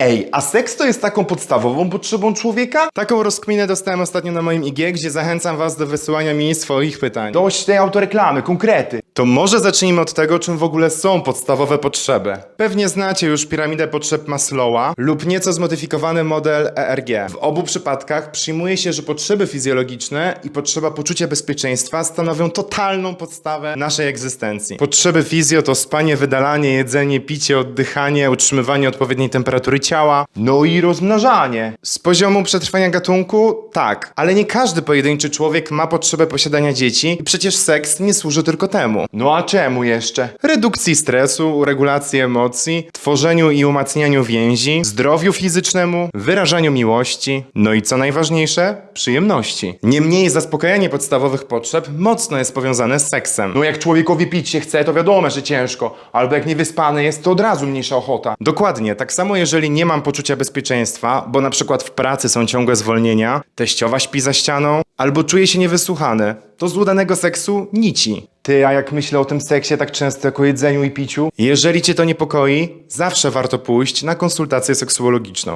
Ej, a seks to jest taką podstawową potrzebą człowieka? Taką rozkminę dostałem ostatnio na moim IG, gdzie zachęcam was do wysyłania mi swoich pytań. Dość tej autoreklamy, konkrety. To może zacznijmy od tego, czym w ogóle są podstawowe potrzeby. Pewnie znacie już piramidę potrzeb Maslowa lub nieco zmodyfikowany model ERG. W obu przypadkach przyjmuje się, że potrzeby fizjologiczne i potrzeba poczucia bezpieczeństwa stanowią totalną podstawę naszej egzystencji. Potrzeby fizjo to spanie, wydalanie, jedzenie, picie, oddychanie, utrzymywanie odpowiedniej temperatury ciała. No i rozmnażanie. Z poziomu przetrwania gatunku tak, ale nie każdy pojedynczy człowiek ma potrzebę posiadania dzieci i przecież seks nie służy tylko temu. No a czemu jeszcze? Redukcji stresu, regulacji emocji, tworzeniu i umacnianiu więzi, zdrowiu fizycznemu, wyrażaniu miłości, no i co najważniejsze, przyjemności. Niemniej zaspokajanie podstawowych potrzeb mocno jest powiązane z seksem. No jak człowiekowi pić się chce, to wiadomo, że ciężko. Albo jak niewyspany jest, to od razu mniejsza ochota. Dokładnie, tak samo jeżeli nie mam poczucia bezpieczeństwa, bo na przykład w pracy są ciągłe zwolnienia, teściowa śpi za ścianą, albo czuję się niewysłuchany, to z udanego seksu nici. Ty, a jak myślę o tym seksie tak często jako jedzeniu i piciu, Jeżeli cię to niepokoi, zawsze warto pójść na konsultację seksuologiczną.